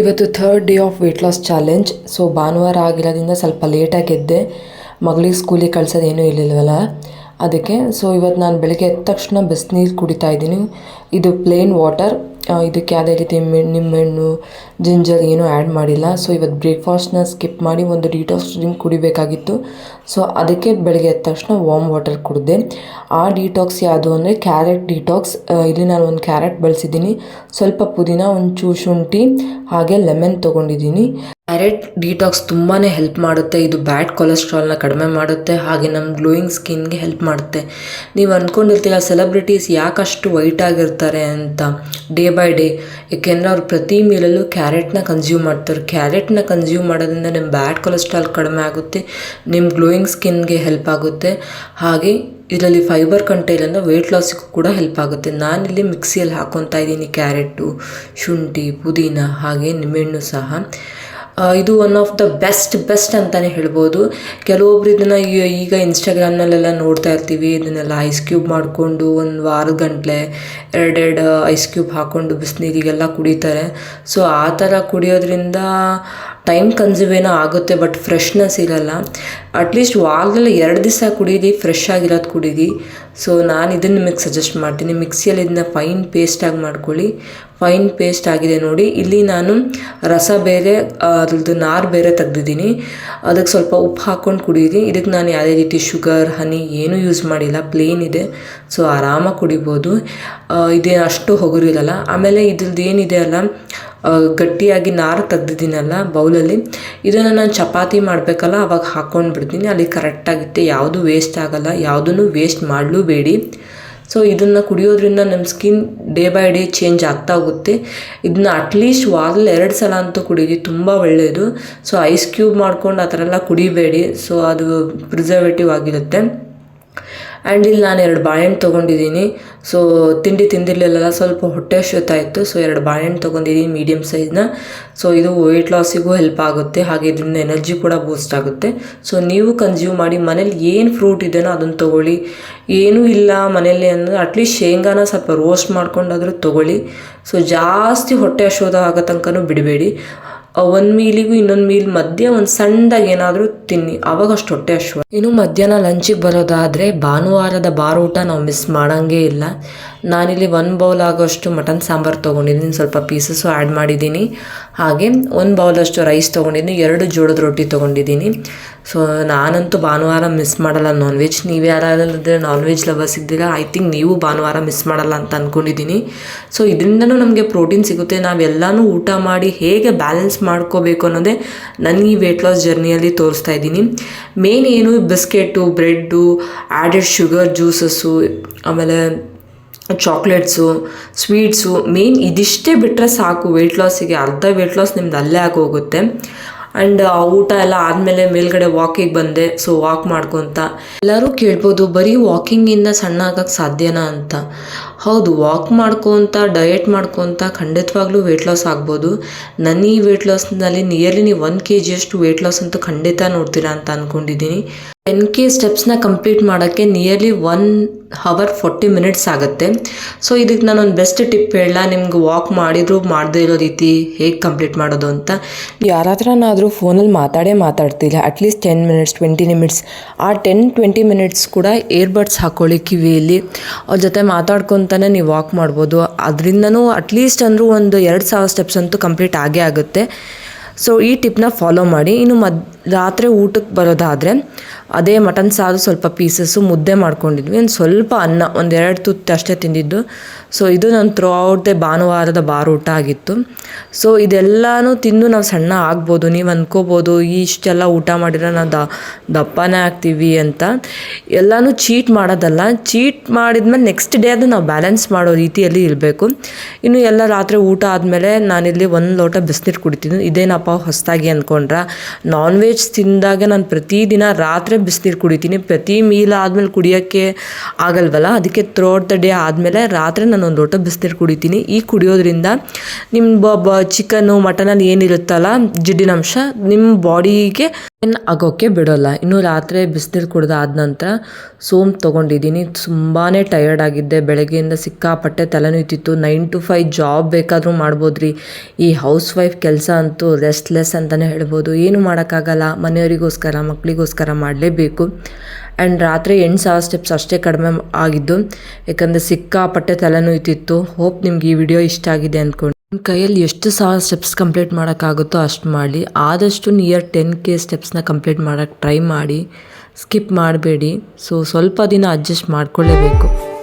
ಇವತ್ತು third day of weight loss challenge so ಭಾನುವಾರ ಆಗಿರೋದ್ರಿಂದ ಸ್ವಲ್ಪ ಲೇಟಾಗಿ ಎದ್ದೆ. ಮಗಳಿಗೆ ಸ್ಕೂಲಿಗೆ ಕಳ್ಸೋದೇನೂ ಇರಲಿಲ್ಲವಲ್ಲ ಅದಕ್ಕೆ ಸೊ ಇವತ್ತು ನಾನು ಬೆಳಗ್ಗೆ ಎದ್ದ ತಕ್ಷಣ ಬಿಸಿನೀರು ಕುಡಿತಾ ಇದ್ದೀನಿ. ಇದು ಪ್ಲೇನ್ ವಾಟರ್ ಇದಕ್ಕೆ ಯಾವುದೇ ರೀತಿ ನಿಂಬೆಹಣ್ಣು ಜಿಂಜರ್ ಏನೂ ಆ್ಯಡ್ ಮಾಡಿಲ್ಲ. ಸೊ ಇವತ್ತು ಬ್ರೇಕ್ಫಾಸ್ಟ್ನ ಸ್ಕಿಪ್ ಮಾಡಿ ಒಂದು ಡಿಟಾಕ್ಸ್ ಡ್ರಿಂಕ್ ಕುಡಿಬೇಕಾಗಿತ್ತು. ಸೊ, ಅದಕ್ಕೆ ಬೆಳಗ್ಗೆ ಎದ್ದ ತಕ್ಷಣ ವಾಮ್ ವಾಟರ್ ಕುಡಿದೆ. ಆ ಡಿಟಾಕ್ಸ್ ಯಾವುದು ಅಂದರೆ ಕ್ಯಾರೆಟ್ ಡಿಟಾಕ್ಸ್. ಇಲ್ಲಿ ನಾನು ಒಂದು ಕ್ಯಾರೆಟ್ ಬಳಸಿದ್ದೀನಿ. ಸ್ವಲ್ಪ ಪುದೀನ, ಒಂಚೂರು ಶುಂಠಿ, ಹಾಗೆ ಲೆಮನ್ ತೊಗೊಂಡಿದ್ದೀನಿ. ಕ್ಯಾರೆಟ್ ಡಿಟಾಕ್ಸ್ ತುಂಬಾ ಹೆಲ್ಪ್ ಮಾಡುತ್ತೆ. ಇದು ಬ್ಯಾಡ್ ಕೊಲೆಸ್ಟ್ರಾಲ್ನ ಕಡಿಮೆ ಮಾಡುತ್ತೆ. ಹಾಗೆ ನಮ್ಮ ಗ್ಲೋಯಿಂಗ್ ಸ್ಕಿನ್ಗೆ ಹೆಲ್ಪ್ ಮಾಡುತ್ತೆ. ನೀವು ಅಂದ್ಕೊಂಡಿರ್ತೀರ ಸೆಲೆಬ್ರಿಟೀಸ್ ಯಾಕಷ್ಟು ವೈಟ್ ಆಗಿರ್ತಾರೆ ಅಂತ ಡೇ ಬೈ ಡೇ. ಏಕೆಂದರೆ ಅವ್ರು ಪ್ರತಿ ಮೀಲಲ್ಲೂ ಕ್ಯಾರೆಟ್ನ ಕನ್ಸ್ಯೂಮ್ ಮಾಡ್ತಾರೆ. ಕ್ಯಾರೆಟ್ನ ಕನ್ಸ್ಯೂಮ್ ಮಾಡೋದ್ರಿಂದ ನಿಮ್ಮ ಬ್ಯಾಡ್ ಕೊಲೆಸ್ಟ್ರಾಲ್ ಕಡಿಮೆ ಆಗುತ್ತೆ. ನಿಮ್ಮ ಗ್ಲೋಯಿಂಗ್ ಸ್ಕಿನ್ಗೆ ಹೆಲ್ಪ್ ಆಗುತ್ತೆ. ಹಾಗೆ ಇದರಲ್ಲಿ ಫೈಬರ್ ಕಂಟೆಂಟ್ ವೆಯ್ಟ್ ಲಾಸಿಗೂ ಕೂಡ ಹೆಲ್ಪ್ ಆಗುತ್ತೆ. ನಾನಿಲ್ಲಿ ಮಿಕ್ಸಿಯಲ್ಲಿ ಹಾಕ್ಕೊತಾ ಇದ್ದೀನಿ ಕ್ಯಾರೆಟು ಶುಂಠಿ, ಪುದೀನ ಹಾಗೆ ನಿಂಬೆಹಣ್ಣು ಸಹ. ಇದು one of the best best ಅಂತಲೇ ಹೇಳ್ಬೋದು. ಕೆಲವೊಬ್ರು ಇದನ್ನು ಈಗ ಇನ್ಸ್ಟಾಗ್ರಾಮ್ನಲ್ಲೆಲ್ಲ ನೋಡ್ತಾ ಇರ್ತೀವಿ. ಇದನ್ನೆಲ್ಲ ಐಸ್ ಕ್ಯೂಬ್ ಮಾಡಿಕೊಂಡು ಒಂದು ವಾರದ ಗಂಟಲೆ ಎರಡೆರಡು ಐಸ್ ಕ್ಯೂಬ್ ಹಾಕ್ಕೊಂಡು ಬಿಸಿನೀರಿಗೆಲ್ಲ ಕುಡಿತಾರೆ. ಸೊ ಆ ಥರ ಕುಡಿಯೋದ್ರಿಂದ ಟೈಮ್ ಕನ್ಸ್ಯೂಮ್ ಏನೋ ಆಗುತ್ತೆ ಬಟ್ ಫ್ರೆಶ್ನೆಸ್ ಇರಲ್ಲ. ಅಟ್ಲೀಸ್ಟ್ ವಾರದಲ್ಲಿ ಎರಡು ದಿವಸ ಕುಡೀರಿ ಫ್ರೆಶ್ ಆಗಿರೋದು ಕುಡೀರಿ. ಸೊ ನಾನು ಇದನ್ನು ನಿಮಗೆ ಸಜೆಸ್ಟ್ ಮಾಡ್ತೀನಿ. ಮಿಕ್ಸಿಯಲ್ಲಿ ಇದನ್ನ ಫೈನ್ ಪೇಸ್ಟಾಗಿ ಮಾಡ್ಕೊಳ್ಳಿ. ಫೈನ್ ಪೇಸ್ಟ್ ಆಗಿದೆ ನೋಡಿ. ಇಲ್ಲಿ ನಾನು ರಸ ಬೇರೆ ಅದ್ರದ್ದು ನಾರು ಬೇರೆ ತೆಗ್ದಿದ್ದೀನಿ. ಅದಕ್ಕೆ ಸ್ವಲ್ಪ ಉಪ್ಪು ಹಾಕ್ಕೊಂಡು ಕುಡೀರಿ. ಇದಕ್ಕೆ ನಾನು ಯಾವುದೇ ರೀತಿ ಶುಗರ್ ಹನಿ ಏನೂ ಯೂಸ್ ಮಾಡಿಲ್ಲ. ಪ್ಲೇನ್ ಇದೆ. ಸೊ ಆರಾಮಾಗಿ ಕುಡಿಬೋದು. ಇದೇನು ಅಷ್ಟು ಹೊಗರಿರಲ್ಲ. ಆಮೇಲೆ ಇದ್ರದ್ದು ಏನಿದೆ ಅಲ್ಲ ಗಟ್ಟಿಯಾಗಿ ನಾರು ತೆಗ್ದಿದ್ದೀನಲ್ಲ ಬೌಲಲ್ಲಿ, ಇದನ್ನು ನಾನು ಚಪಾತಿ ಮಾಡಬೇಕಲ್ಲ, ಅವಾಗ ಹಾಕ್ಕೊಂಡು ಬಿಡ್ತೀನಿ. ಅಲ್ಲಿ ಕರೆಕ್ಟಾಗುತ್ತೆ ಯಾವುದು ವೇಸ್ಟ್ ಆಗಲ್ಲ. ಯಾವುದನ್ನು ವೇಸ್ಟ್ ಮಾಡಲೂಬೇಡಿ. ಸೊ ಇದನ್ನು ಕುಡಿಯೋದ್ರಿಂದ ನಮ್ಮ skin day by day change ಆಗ್ತಾ ಹೋಗುತ್ತೆ. ಇದನ್ನ ಅಟ್ಲೀಸ್ಟ್ ವಾರದಲ್ಲಿ ಎರಡು ಸಲ ಅಂತೂ ಕುಡೀರಿ. ತುಂಬ ಒಳ್ಳೆಯದು ಸೊ ಐಸ್ ಕ್ಯೂಬ್ ಮಾಡ್ಕೊಂಡು ಆ ಥರ ಎಲ್ಲ ಕುಡಿಬೇಡಿ. ಸೊ ಅದು ಪ್ರಿಸರ್ವೇಟಿವ್ ಆಗಿರುತ್ತೆ. ಆ್ಯಂಡ್ ಇಲ್ಲಿ ನಾನು ಎರಡು ಬಾಳೆಹಣ್ಣು ತೊಗೊಂಡಿದ್ದೀನಿ. ಸೊ ತಿಂಡಿ ತಿಂದಿರಲಿಲ್ಲ ಸ್ವಲ್ಪ ಹೊಟ್ಟೆ ಇತ್ತು. ಸೊ ಎರಡು ಬಾಳೆಹಣ್ಣು ತೊಗೊಂಡಿದ್ದೀನಿ ಮೀಡಿಯಮ್ ಸೈಜ್ನ ಸೊ ಇದು ವೆಯ್ಟ್ ಲಾಸಿಗೂ ಹೆಲ್ಪ್ ಆಗುತ್ತೆ. ಹಾಗೆ ಇದರಿಂದ ಎನರ್ಜಿ ಕೂಡ ಬೂಸ್ಟ್ ಆಗುತ್ತೆ. ಸೊ ನೀವು ಕನ್ಸ್ಯೂಮ್ ಮಾಡಿ, ಮನೇಲಿ ಏನು ಫ್ರೂಟ್ ಇದೆಯೋ ಅದನ್ನು ತೊಗೊಳ್ಳಿ. ಏನೂ ಇಲ್ಲ ಮನೇಲಿ ಅಂದರೆ ಅಟ್ಲೀಸ್ಟ್ ಶೇಂಗಾನ ಸ್ವಲ್ಪ ರೋಸ್ಟ್ ಮಾಡ್ಕೊಂಡಾದರೂ ತೊಗೊಳ್ಳಿ. ಸೊ ಜಾಸ್ತಿ ಹೊಟ್ಟೆ ಹಸೋದ ಆಗೋ ತನಕನೂ ಬಿಡಬೇಡಿ. ಒಂದು ಮೀಲಿಗೂ ಇನ್ನೊಂದು ಮೀಲ್ ಮಧ್ಯೆ ಒಂದು ಸಣ್ಣದಾಗಿ ಏನಾದರೂ ತಿನ್ನಿ. ಆವಾಗ ಅಷ್ಟು ಹೊಟ್ಟೆ ಅಶ್ವ ಇನ್ನು ಮಧ್ಯಾಹ್ನ ಲಂಚಿಗೆ ಬರೋದಾದರೆ ಭಾನುವಾರದ ಬಾರೂಟ ನಾವು ಮಿಸ್ ಮಾಡೋಂಗೇ ಇಲ್ಲ. ನಾನಿಲ್ಲಿ ಒಂದು ಬೌಲ್ ಆಗೋಷ್ಟು ಮಟನ್ ಸಾಂಬಾರು ತೊಗೊಂಡಿದ್ದೀನಿ ಸ್ವಲ್ಪ ಪೀಸಸ್ಸು ಆ್ಯಡ್ ಮಾಡಿದ್ದೀನಿ ಹಾಗೆ ಒಂದು ಬೌಲಷ್ಟು ರೈಸ್ ತೊಗೊಂಡಿದ್ದೀನಿ ಎರಡು ಜೋಳದ ರೊಟ್ಟಿ ತೊಗೊಂಡಿದ್ದೀನಿ. ಸೊ ನಾನಂತೂ ಭಾನುವಾರ ಮಿಸ್ ಮಾಡಲ್ಲ ನಾನ್ ವೆಜ್ ನೀವು ಯಾರಾದ್ರೆ ನಾನ್ ವೆಜ್ ಲವರ್ಸ್ ಇದ್ದೀರಾ? ಐ ಥಿಂಕ್ ನೀವು ಭಾನುವಾರ ಮಿಸ್ ಮಾಡಲ್ಲ ಅಂತ ಅಂದ್ಕೊಂಡಿದ್ದೀನಿ ಸೊ ಇದರಿಂದನೂ ನಮಗೆ ಪ್ರೋಟೀನ್ ಸಿಗುತ್ತೆ. ನಾವೆಲ್ಲನೂ ಊಟ ಮಾಡಿ ಹೇಗೆ ಬ್ಯಾಲೆನ್ಸ್ ಮಾಡ್ಕೋಬೇಕು ಅನ್ನೋದೇ ನನಗೆ ಈ ವೆಯ್ಟ್ ಲಾಸ್ ಜರ್ನಿಯಲ್ಲಿ ತೋರಿಸ್ತಾ ಇದ್ದೀನಿ. ಮೇನ್ ಏನು biscuit bread added sugar juices ಆಮೇಲೆ ಚಾಕ್ಲೇಟ್ಸು ಸ್ವೀಟ್ಸು ಮೇನ್ ಇದಿಷ್ಟೇ ಬಿಟ್ಟರೆ ಸಾಕು. ವೆಯ್ಟ್ ಲಾಸಿಗೆ ಅರ್ಧ ವೆಯ್ಟ್ ಲಾಸ್ ನಿಮ್ದು ಅಲ್ಲೇ ಆಗೋಗುತ್ತೆ. ಆ್ಯಂಡ್ ಊಟ ಎಲ್ಲ ಆದಮೇಲೆ ಮೇಲ್ಗಡೆ ವಾಕಿಗೆ ಬಂದೆ. ಸೊ ವಾಕ್ ಮಾಡ್ಕೊತ. ಎಲ್ಲರೂ ಕೇಳ್ಬೋದು, ಬರೀ ವಾಕಿಂಗಿಂದ ಸಣ್ಣ ಆಗೋಕ್ಕೆ ಸಾಧ್ಯನಾ ಅಂತ. ಹೌದು ವಾಕ್ ಮಾಡ್ಕೊತ ಡಯಟ್ ಮಾಡ್ಕೊತ ಖಂಡಿತವಾಗ್ಲೂ ವೆಯ್ಟ್ ಲಾಸ್ ಆಗ್ಬೋದು. ನನ್ನ ಈ ವೆಯ್ಟ್ ಲಾಸ್ನಲ್ಲಿ ನಿಯರ್ಲಿ ನೀವು ಒನ್ ಕೆ ಜಿಯಷ್ಟು ವೆಯ್ಟ್ ಲಾಸ್ ಅಂತೂ ಖಂಡಿತ ನೋಡ್ತೀರಾ ಅಂತ ಅಂದ್ಕೊಂಡಿದ್ದೀನಿ ಟೆನ್ ಕೆ ಸ್ಟೆಪ್ಸ್ನ ಕಂಪ್ಲೀಟ್ ಮಾಡೋಕ್ಕೆ nearly one hour forty minutes ಆಗುತ್ತೆ. ಸೊ ಇದಕ್ಕೆ ನಾನೊಂದು ಬೆಸ್ಟ್ ಟಿಪ್ ಹೇಳಲ್ಲ ನಿಮ್ಗೆ ವಾಕ್ ಮಾಡಿದ್ರು ಮಾಡದೇ ಇರೋ ರೀತಿ ಹೇಗೆ ಕಂಪ್ಲೀಟ್ ಮಾಡೋದು ಅಂತ? ಯಾರ ಹತ್ರನಾದರೂ ಫೋನಲ್ಲಿ ಮಾತಾಡೇ ಮಾತಾಡ್ತಿಲ್ಲ at least ten minutes twenty minutes ಆ ಟೆನ್ ಟ್ವೆಂಟಿ ಮಿನಿಟ್ಸ್ ಕೂಡ ಏರ್ಬಡ್ಸ್ ಹಾಕ್ಕೊಳ್ಳಿ ಕಿವಿಯಲ್ಲಿ. ಅವ್ರ ಜೊತೆ ಮಾತಾಡ್ಕೊತಾನೆ ನೀವು ವಾಕ್ ಮಾಡ್ಬೋದು. ಅದರಿಂದನೂ ಅಟ್ಲೀಸ್ಟ್ ಅಂದರೂ ಒಂದು ಎರಡು ಸಾವಿರ ಸ್ಟೆಪ್ಸ್ ಅಂತೂ ಕಂಪ್ಲೀಟ್ ಆಗೇ ಆಗುತ್ತೆ. ಸೊ ಈ ಟಿಪ್ನ ಫಾಲೋ ಮಾಡಿ. ಇನ್ನು ಮದ್ ರಾತ್ರಿ ಊಟಕ್ಕೆ ಬರೋದಾದರೆ ಅದೇ ಮಟನ್ ಸಾರು ಸ್ವಲ್ಪ ಪೀಸಸ್ಸು ಮುದ್ದೆ ಮಾಡ್ಕೊಂಡಿದ್ವಿ. ಒಂದು ಸ್ವಲ್ಪ ಅನ್ನ ಒಂದೆರಡು ತುತ್ತು ಅಷ್ಟೇ ತಿಂದಿದ್ದು. ಸೊ ಇದು ನನ್ನ ಥ್ರೂ ಔಟ್ ದ ಭಾನುವಾರದ ಬಾರ್ ಊಟ ಆಗಿತ್ತು. ಸೊ ಇದೆಲ್ಲನೂ ತಿಂದು ನಾವು ಸಣ್ಣ ಆಗ್ಬೋದು. ನೀವು ಅಂದ್ಕೋಬೋದು ಇಷ್ಟೆಲ್ಲ ಊಟ ಮಾಡಿದ್ರೆ ನಾವು ದ, ದಪ್ಪನೇ ಆಗ್ತೀವಿ ಅಂತ. ಎಲ್ಲನೂ ಚೀಟ್ ಮಾಡೋದಲ್ಲ. ಚೀಟ್ ಮಾಡಿದ್ಮೇಲೆ ನೆಕ್ಸ್ಟ್ ಡೇ ಅದು ನಾವು ಬ್ಯಾಲೆನ್ಸ್ ಮಾಡೋ ರೀತಿಯಲ್ಲಿ ಇರಬೇಕು. ಇನ್ನು ಎಲ್ಲ ರಾತ್ರಿ ಊಟ ಆದಮೇಲೆ ನಾನಿಲ್ಲಿ ಒಂದು ಲೋಟ ಬಿಸಿನೀರು ಕುಡಿತೀನಿ ಇದೇನಪ್ಪ ಹೊಸದಾಗಿ ಅಂದ್ಕೊಂಡ್ರ ನಾನ್ ವೆಜ್ ವೆಜ್ ತಿಂದಾಗ ನಾನು ಪ್ರತಿದಿನ ರಾತ್ರಿ ಬಿಸಿನೀರು ಕುಡಿತೀನಿ. ಪ್ರತಿ ಮೀಲ್ ಆದಮೇಲೆ ಕುಡಿಯೋಕ್ಕೆ ಆಗಲ್ವಲ್ಲ? ಅದಕ್ಕೆ ತ್ರೋಟ್ ದ ಡೇ ಆದಮೇಲೆ ರಾತ್ರಿ ನಾನು ಒಂದು ಲೋಟ ಬಿಸಿನೀರು ಕುಡಿತೀನಿ. ಈ ಕುಡಿಯೋದ್ರಿಂದ ನಿಮ್ಮ ಬ ಚಿಕನ್ನು, ಮಟನಲ್ಲಿ ಏನಿರುತ್ತಲ್ಲ ಜಿಡ್ಡಿನಂಶ ನಿಮ್ಮ ಬಾಡಿಗೆ ಏನು ಆಗೋಕ್ಕೆ ಬಿಡೋಲ್ಲ. ಇನ್ನು ರಾತ್ರಿ ಬಿಸಿನೀರು ಕುಡ್ದಾದ ನಂತರ ಸೋಮ್ ತೊಗೊಂಡಿದ್ದೀನಿ ತುಂಬಾ ಟಯರ್ಡ್ ಆಗಿದ್ದೆ. ಬೆಳಗ್ಗೆಯಿಂದ ಸಿಕ್ಕಾಪಟ್ಟೆ ತಲೆನೋಯ್ತಿತ್ತು. ನೈನ್ ಟು ಫೈವ್ ಜಾಬ್ ಬೇಕಾದರೂ ಮಾಡ್ಬೋದ್ರಿ. ಈ ಹೌಸ್ ವೈಫ್ ಕೆಲಸ ಅಂತೂ ರೆಸ್ಟ್ಲೆಸ್ ಅಂತಲೇ ಹೇಳ್ಬೋದು. ಏನು ಮಾಡೋಕ್ಕಾಗಲ್ಲ. ಮನೆಯವರಿಗೋಸ್ಕರ ಮಕ್ಕಳಿಗೋಸ್ಕರ ಮಾಡಲೇಬೇಕು. ಆ್ಯಂಡ್ ರಾತ್ರಿ ಎಂಟು ಸಾವಿರ ಸ್ಟೆಪ್ಸ್ ಅಷ್ಟೇ ಕಡಿಮೆ ಆಗಿದ್ದು. ಯಾಕಂದರೆ ಸಿಕ್ಕಾಪಟ್ಟೆ ತಲೆನೋಯ್ತಿತ್ತು. ಹೋಪ್ ನಿಮ್ಗೆ ಈ ವಿಡಿಯೋ ಇಷ್ಟ ಆಗಿದೆ ಅಂದ್ಕೊಂಡು ಕೈಯಲ್ಲಿ ಎಷ್ಟು ಸಾವಿರ ಸ್ಟೆಪ್ಸ್ ಕಂಪ್ಲೀಟ್ ಮಾಡೋಕ್ಕಾಗುತ್ತೋ ಅಷ್ಟು ಮಾಡಿ. ಆದಷ್ಟು ನಿಯರ್ ಟೆನ್ ಕೆ ಸ್ಟೆಪ್ಸ್ನ ಕಂಪ್ಲೀಟ್ ಮಾಡೋಕ್ಕೆ ಟ್ರೈ ಮಾಡಿ. ಸ್ಕಿಪ್ ಮಾಡಬೇಡಿ. ಸೊ ಸ್ವಲ್ಪ ದಿನ ಅಡ್ಜಸ್ಟ್ ಮಾಡ್ಕೊಳ್ಳೇಬೇಕು.